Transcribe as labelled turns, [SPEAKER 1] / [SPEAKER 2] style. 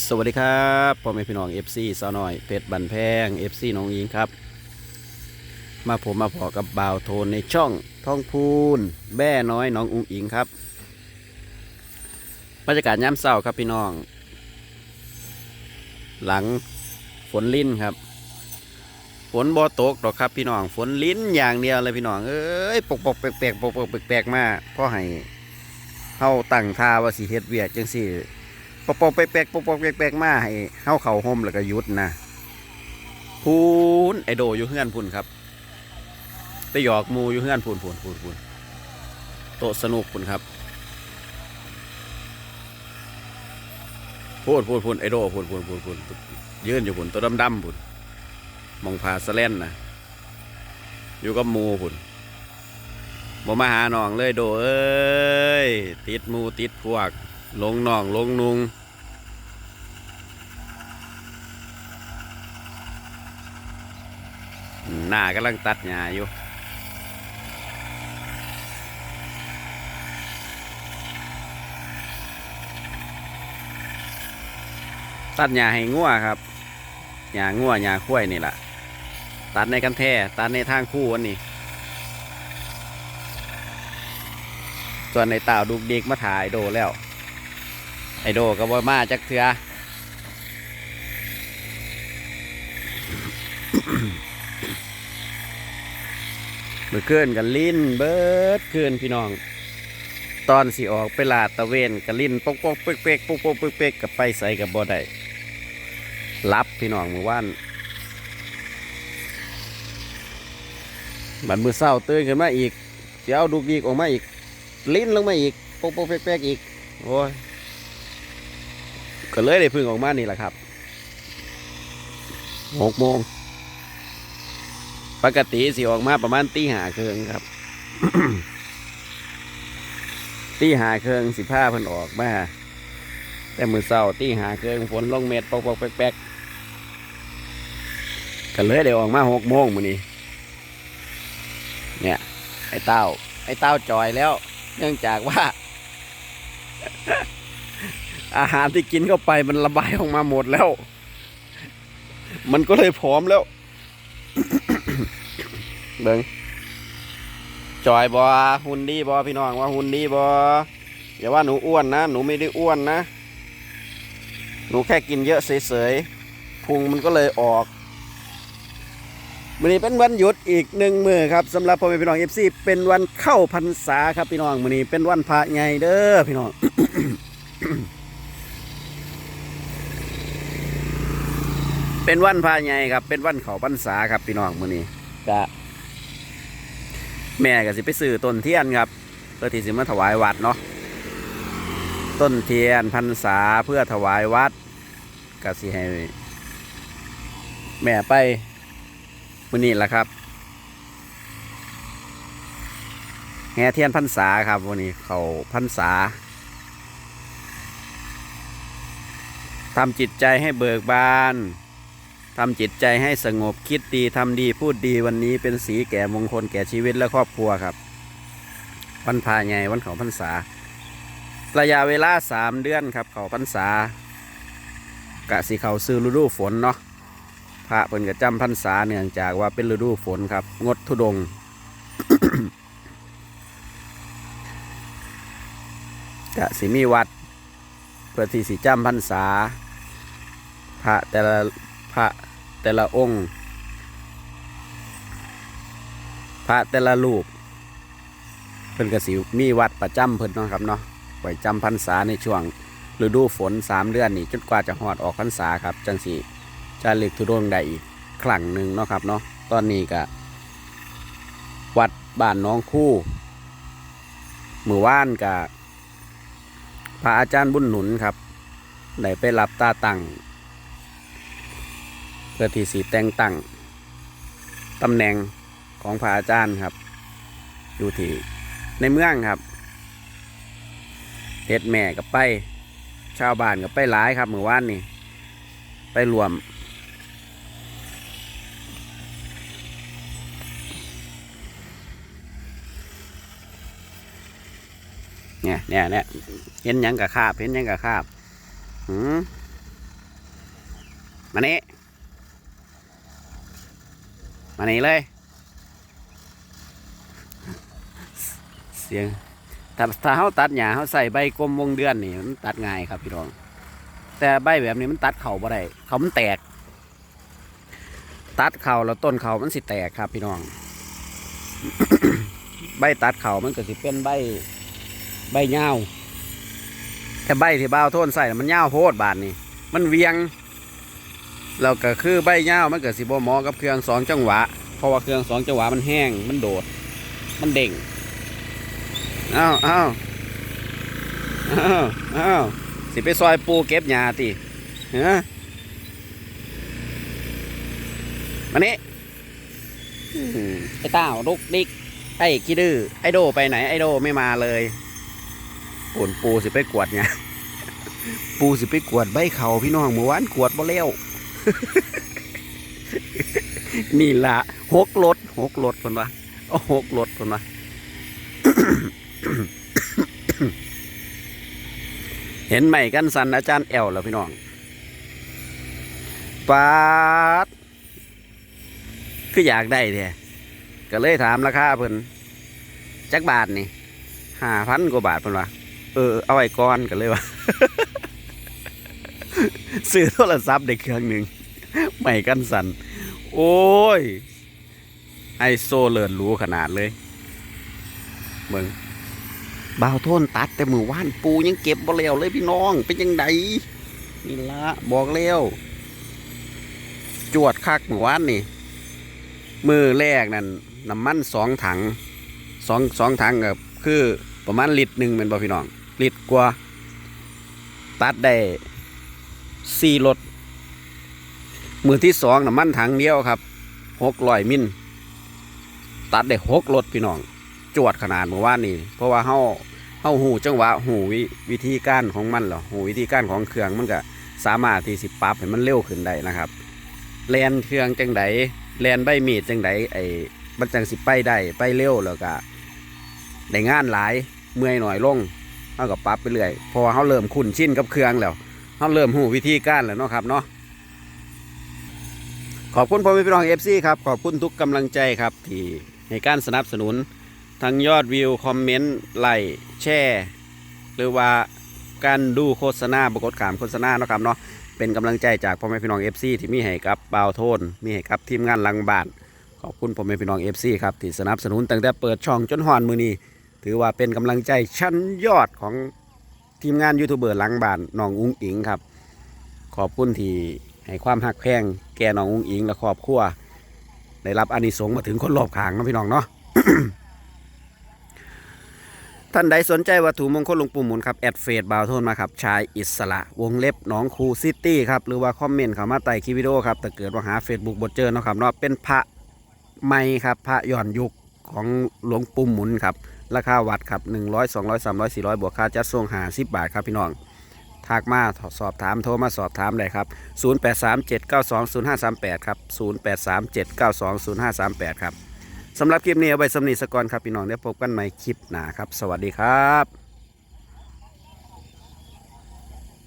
[SPEAKER 1] สวัสดีครับพ่อแม่พี่น้อง FC สาวน้อยเพชรบันแพง FC น้องอิงครับ มาผมมาพอกับบ่าวโทนในช่องท่องพูนแบ่น้อยน้องอุงอิงครับบรรยากาศย่ำเศร้าครับพี่น้อง หลังฝนลิ้นครับ ฝนบ่ตกหรอกครับพี่น้องฝนลิ้นอย่างเดียวเลยพี่น้องเอ้ยปกปกแปลกแปลกปกปกแปลกแปลกมาพ่อให้เฮาตั้งท่าว่าสิเฮ็ดเวียกจังสี่ ปอกปอกแปลกๆปอกปอกแปลกๆมาให้เข้าเข่าห่มแล้วก็ยุดนะพูนไอโดอยู่เฮือนพูนครับไปหยอกมูอยู่เฮือนพูนพูนพูนพูนโตสนุกพูนครับพูดพูดพูนไอโดพูนพูนพูนพูนยืนอยู่พูนตัวดำดำพูนมองพาสะเล่นนะอยู่กับมูพูนบ่มาหาหนองเลยโดเอ้ยติดมูติดพวก ลงน่องลงนุงหน้ากำลังตัดหญ้าอยู่ตัดหญ้าให้งัวครับหญ้างัวหญ้าข้วยนี่แหละตัดในกันแท่ตัดในทางคู่วันนี้ ส่วนในเต่าดุกดิกมาถ่ายโดแล้ว ไอโดก็บ่มาจักเถือเมื่อคืนกันลิ้นเบิดคืนพี่น้อง ตอนสิออกไปลาดตะเวนกันลิ้นปกปกเป๊กเป๊กปกปกเป๊กเป๊กกับไปใส่กับบ่ได้รับพี่น้องเมื่อวานบันมือเศร้าตื่นขึ้นมาอีกเสียวดูดีกออกมาอีกลิ้นลงมาอีกปกปกเป๊กเป๊กอีกโอ้ย ก็เลยได้พึ่งออกมานี่แหละครับหกโมงปกติสิออกมาประมาณตีหาเคืองครับตีหาเคืองสิผ้าเพิ่นออกมาแต่มือเศร้าตีหาเคืองฝนลงเม็ดปอกปอกแป๊กๆก็เลยได้ออกมาหกโมงมื้อนี้เนี่ย ไอ้เต้า ไอ้เต้าจอยแล้ว เนื่องจากว่า อาหารที่กินเข้าไปมันระบายออกมาหมดแล้ว มันก็เลยผอมแล้วเบิงจอยบอหุ่นดีบอพี่น้องว่าหุ่นดีบออย่าว่าหนูอ้วนนะ หนูไม่ได้อ้วนนะ หนูแค่กินเยอะเฉยๆพุงมันก็เลยออกวันนี้เป็นวันหยุดอีกหนึ่งมือครับสำหรับพ่อแม่พี่น้องเอฟซีเป็นวันเข้าพรรษาครับพี่น้องวันนี้เป็นวันพระใหญ่เด้อพี่น้อง เป็นวันพระใหญ่ครับ เป็นวันเขาพรรษาครับพี่น้องมื้อนี้ก็แม่ก็สิไปซื้อต้นเทียนครับ เพื่อที่สิมาถวายวัดเนาะต้นเทียนพรรษาเพื่อถวายวัดก็สิให้แม่ไปมื้อนี้ล่ะครับแห่เทียนพรรษาครับวันนี้เขาพรรษาทำจิตใจให้เบิกบาน ทำจิตใจให้สงบคิดดีทำดีพูดดีวันนี้เป็นสีแก่มงคลแก่ชีวิตและครอบครัวครับ วันพาไงวันเขาพรรษา ระยะเวลาสามเดือนครับ เขาพรรษากะสีเขาซื้อฤดูฝนเนาะพระเพิ่นกะจำพรรษาเนื่องจากว่าเป็นฤดูฝนครับ งดทุดงกะสิมีวัดเพื่อที่สิจำพรรษา พระแต่ละ พระแต่ละองค์ พระแต่ละรูปเพิ่นกสิมีวัดประจำเพิ่นเนาะครับเนาะไว้จำพรรษาในช่วงฤดูฝนสามเดือนนี่จนกว่าจะหอดออกพรรษาครับ จังสีจะเลึกทุดงได้อีกครั้งหนึ่งเนาะครับเนาะตอนนี้ก็วัดบ้านน้องคู่มือว่านกับพระอาจารย์บุญหนุนครับได้ไปรับตาตั้ง เพื่อที่สีแต่งตั้งตำแหน่งของพระอาจารย์ครับ อยู่ที่ในเมืองครับเฮ็ดแม่กับไป ชาวบ้านกับไปหลายครับเมื่อวานนี่ไปรวม เนี่ยเนี่ยเนี่ยเห็นยังกับคาบเห็นยังกับคาบหืมมานี่ มานี่เลย เสียงถ้าถ้าเขาตัดหญ้าเขาใส่ใบกลมวงเดือนนี่มันตัดง่ายครับพี่น้อง แต่ใบแบบนี้มันตัดเข่าบ่ได้เขามันแตก ตัดเข่าแล้วต้นเข่ามันสิแตกครับพี่น้อง ใบตัดเข่ามันก็สิเป็นใบใบเงาวแต่ใบที่บ้าวโทนใส่มันเงาวโพดบาดนี่มันเวียง แล้วก็คือใบเงามันเกิดสิบหมอกับเครื่องสองจังหวะ เพราะว่าเครื่องสองจังหวะมันแห้ง มันโดด มันเด้งอ้าวอ้าวอ้าวอ้าวสิไปซอยปูเก็บหญ้าติฮะมานี่ไอ้เต้าลุกดิก ไอ้กีดื้อไอ้โดไปไหน ไอ้โดไม่มาเลยปูนปูสิไปกวดไงปูสิไปกวดใบเขาพี่น้องเมื่อวานกวดบ่เลี้ยว นี่ละหกรถหกรถคนวะเอหกรถคนวะเห็นไหมกันสันอาจารย์แอลแล้วพี่น้องปาดคืออยากได้แท้ก็เลยถามราคาเพิ่นจักบาทนี่ห้าพันกว่าบาทเพิ่นว่าเออเอาไว้ก่อนกันเลยว่า ซื้อโทรศัพท์ได้เครื่องหนึ่งใหม่กันสัน โอ้ย ไอโซเลิศหรู้ขนาดเลยเมืองบ่าวโทนตัดแต่มือว่านปูยังเก็บบ่แล้วเลยพี่น้อง เป็นยังไงนี่ละบอกแล้วจวดคักมือว่านนี่ มือแรกนั่นน้ำมันสองถังสองสองถังกับคือประมาณลิตรหนึ่งเป็นบ่พี่น้องลิตรกว่า ตัดได้ สี่รถมือที่สองน้ำมันถังเดียวครับหกร้อยมิลตัดได้หกรถพี่น้อง จวดขนาดเมื่อวานนี้เพราะว่าเฮาเฮาหูจังหวะหูวิวิธีการของมันเหรอหูวิธีการของเครื่องมันก็สามารถที่สิปรับให้มันเร็วขึ้นได้นะครับแลนเครื่องจังไดแลนใบมีดจังไดไอ้มันจังสิไปได้ไปเร็วแล้วก็ได้งานหลายเมื่อยหน่อยลงเฮาก็ปรับไปเรื่อยเพราะว่าเฮาเริ่มคุ้นชินกับเครื่องแล้ว เฮาเริ่มหูวิธีการแล้วเนาะครับเนาะขอบคุณพ่อแม่พี่น้องเอฟซีครับ ขอบคุณทุกกำลังใจครับที่ให้การสนับสนุน ทั้งยอดวิว คอมเมนต์ไลค์แชร์หรือว่าการดูโฆษณาบกดขามโฆษณาเนาะครับเนาะเป็นกำลังใจจากพ่อแม่พี่น้องเอฟซีที่มีให้กับบ่าวโทนมีให้กับทีมงานลังบานขอบคุณพ่อแม่พี่น้องเอฟซีครับที่สนับสนุนตั้งแต่เปิดช่องจนหอนมือนี้ถือว่าเป็นกำลังใจชั้นยอดของ ทีมงานยูทูบเบอร์หลังบ้านน้องอุ้งอิงครับ ขอบคุณที่ให้ความหักแพงแก่น้องอุ้งอิงและครอบครัวได้รับอานิสงส์มาถึงคนรอบข้างนะพี่น้องเนาะท่านใดสนใจวัตถุมงคลหลวงปู่หมุนครับแอดเฟซบาวโทนมาครับชายอิสระวงเล็บหน้องครูซิตี้ครับหรือว่าคอมเมนต์เข้ามาใต้คลิปวิดีโอครับแต่เกิดว่าหา Facebook บดเจอเนาะครับเนาะเป็นพระใหม่ครับพระย้อนยุคของหลวงปู่หมุนครับ ราคาวัดครับ100 200 300 400 บวกค่าจัดส่งหา10 บาทครับพี่น้องทักมาสอบถามโทรมาสอบถามเลยครับ 0837920538 ครับ 0837920538 ครับสำหรับคลิปนี้เอาไว้สำนีสกอนครับพี่น้องเดี๋ยวพบกันใหม่คลิปหน้าครับ สวัสดีครับ